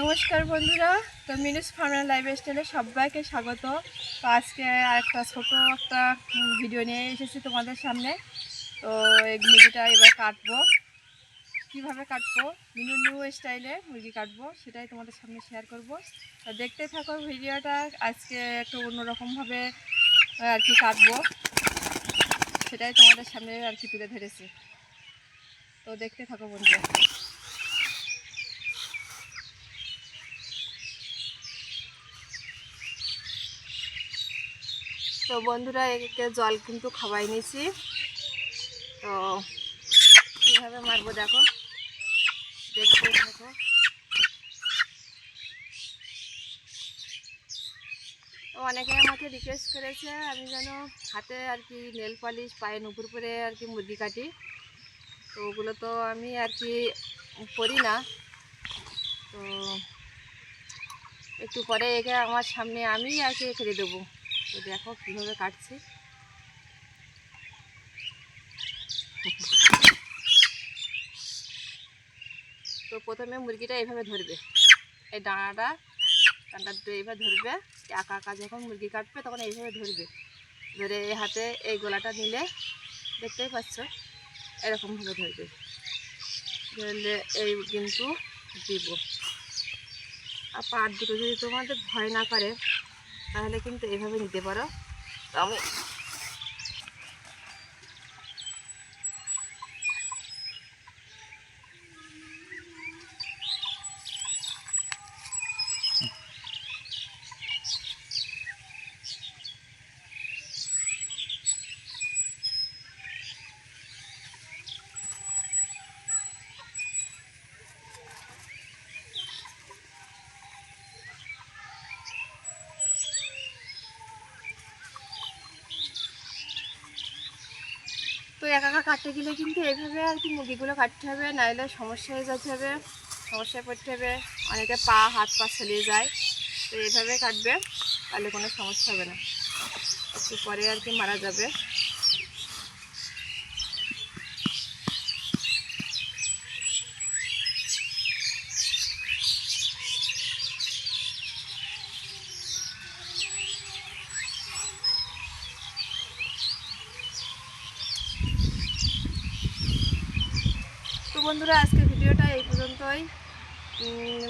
নমস্কার বন্ধুরা, তো মিনুস ফার্মার লাইফ স্টাইলে সবাইকে স্বাগত। তো আজকে একটা ছোটো একটা ভিডিও নিয়ে এসেছি তোমাদের সামনে। তো এই মুরগিটা এবার কাটবো। কীভাবে কাটবো? মিনু নিউ স্টাইলে মুরগি কাটবো, সেটাই তোমাদের সামনে শেয়ার করব। তো দেখতে থাকো ভিডিওটা, আজকে একটু অন্যরকমভাবে আর কি কাটবো, সেটাই তোমাদের সামনে আর কি তুলে ধরেছি। তো দেখতে থাকো বন্ধুরা। তো বন্ধুরা একে জল কিন্তু খাওয়াই নিয়েছি। তো কীভাবে মারবো দেখো? দেখতে তো অনেকে আমাকে রিকোয়েস্ট করেছে, আমি যেন হাতে আর কি নেল পালিশ পায়ে নুপুর করে আর কি মুরগি কাটি। তো ওগুলো তো আমি আর কি করি না। তো একটু পরে একে আমার সামনে আমি আর কি কেটে দেবো। তো দেখো কীভাবে কাটছি। তো প্রথমে মুরগিটা এইভাবে ধরবে। এই ডানাটা ডানাটা এইভাবে ধরবে। একা একা যখন মুরগি কাটবে তখন এইভাবে ধরবে। ধরে এই হাতে এই গোলাটা নিলে দেখতেই পাচ্ছ এরকমভাবে ধরবে। ধরলে এই কিন্তু দিব। আর পাট দুটো যদি তোমাদের ভয় না করে তাহলে কিন্তু এভাবে নিতে পারো। আমি তো একা একা কাটতে গেলে কিন্তু এইভাবে আর কি মুরগিগুলো কাটতে হবে, নাহলে সমস্যা হয়ে যেতে হবে, সমস্যায় পড়তে হবে। অনেকে পা, হাত, পা ছলিয়ে যায়, তো এইভাবে কাটবে, তাহলে কোনো সমস্যা হবে না। একটু পরে আর কি মারা যাবে। বন্ধুরা, আজকে ভিডিওটা এই পর্যন্তই।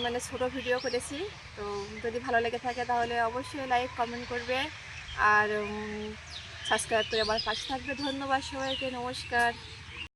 মানে ছোট ভিডিও করেছি। তো যদি ভালো লেগে থাকে তাহলে অবশ্যই লাইক, কমেন্ট করবে। আর সাবস্ক্রাইব করে আমার পাশে থাকবে। ধন্যবাদ সবাইকে। নমস্কার।